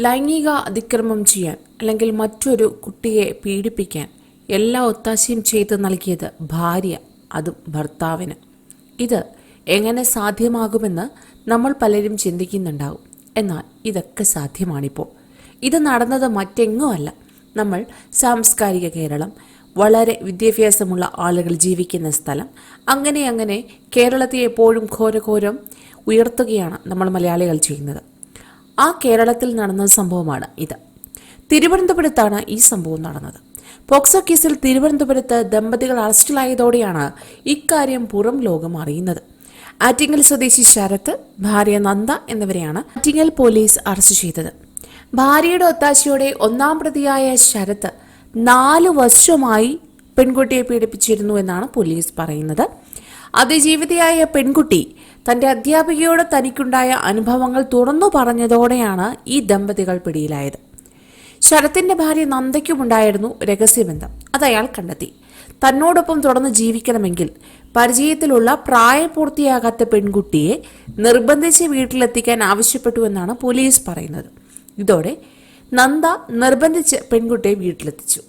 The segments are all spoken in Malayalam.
ലൈംഗിക അതിക്രമം ചെയ്യാൻ അല്ലെങ്കിൽ മറ്റൊരു കുട്ടിയെ പീഡിപ്പിക്കാൻ എല്ലാ ഒത്താശയും ചെയ്ത് നൽകിയത് ഭാര്യ അതും ഭർത്താവിന്. ഇത് എങ്ങനെ സാധ്യമാകുമെന്ന് നമ്മൾ പലരും ചിന്തിക്കുന്നുണ്ടാവും. എന്നാൽ ഇതൊക്കെ സാധ്യമാണിപ്പോൾ ഇത് നടന്നത് മറ്റെങ്ങും അല്ല. നമ്മൾ സാംസ്കാരിക കേരളം വളരെ വിദ്യാഭ്യാസമുള്ള ആളുകൾ ജീവിക്കുന്ന സ്ഥലം അങ്ങനെ അങ്ങനെ കേരളത്തെ എപ്പോഴും ഘോരഘോരം ഉയർത്തുകയാണ് നമ്മൾ മലയാളികൾ ചെയ്യുന്നത്. ആ കേരളത്തിൽ നടന്ന സംഭവമാണ് ഇത്. തിരുവനന്തപുരത്താണ് ഈ സംഭവം നടന്നത്. പോക്സോ കേസിൽ തിരുവനന്തപുരത്ത് ദമ്പതികൾ അറസ്റ്റിലായതോടെയാണ് ഇക്കാര്യം പുറം ലോകം അറിയുന്നത്. ആറ്റിങ്ങൽ സ്വദേശി ശരത് ഭാര്യ നന്ദ എന്നിവരെയാണ് ആറ്റിങ്ങൽ പോലീസ് അറസ്റ്റ് ചെയ്തത്. ഭാര്യയുടെ ഒത്താശയോടെ ഒന്നാം പ്രതിയായ ശരത് നാല് വർഷമായി പെൺകുട്ടിയെ പീഡിപ്പിച്ചിരുന്നു എന്നാണ് പോലീസ് പറയുന്നത്. അതിജീവിതയായ പെൺകുട്ടി തന്റെ അധ്യാപികയോട് തനിക്കുണ്ടായ അനുഭവങ്ങൾ തുറന്നു പറഞ്ഞതോടെയാണ് ഈ ദമ്പതികൾ പിടിയിലായത്. ശരത്തിന്റെ ഭാര്യ നന്ദയ്ക്കുമുണ്ടായിരുന്നു രഹസ്യബന്ധം. അത് അയാൾ കണ്ടെത്തി. തന്നോടൊപ്പം തുടർന്ന് ജീവിക്കണമെങ്കിൽ പരിചയത്തിലുള്ള പ്രായപൂർത്തിയാകാത്ത പെൺകുട്ടിയെ നിർബന്ധിച്ച് വീട്ടിലെത്തിക്കാൻ ആവശ്യപ്പെട്ടു എന്നാണ് പോലീസ് പറയുന്നത്. ഇതോടെ നന്ദ നിർബന്ധിച്ച് പെൺകുട്ടിയെ വീട്ടിലെത്തിച്ചു.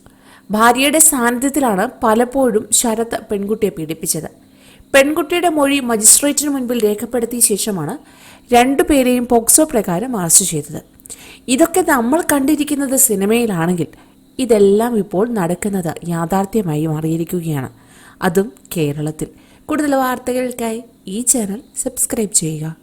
ഭാര്യയുടെ സാന്നിധ്യത്തിലാണ് പലപ്പോഴും ശരത് പെൺകുട്ടിയെ പീഡിപ്പിച്ചത്. പെൺകുട്ടിയുടെ മൊഴി മജിസ്ട്രേറ്റിന് മുൻപിൽ രേഖപ്പെടുത്തിയ ശേഷമാണ് രണ്ടുപേരെയും പോക്സോ പ്രകാരം അറസ്റ്റ് ചെയ്തത്. ഇതൊക്കെ നമ്മൾ കണ്ടിരിക്കുന്നത് സിനിമയിലാണെങ്കിൽ ഇതെല്ലാം ഇപ്പോൾ നടക്കുന്നത് യാഥാർത്ഥ്യമായി മാറിയിരിക്കുകയാണ് അതും കേരളത്തിൽ. കൂടുതൽ വാർത്തകൾക്കായി ഈ ചാനൽ സബ്സ്ക്രൈബ് ചെയ്യുക.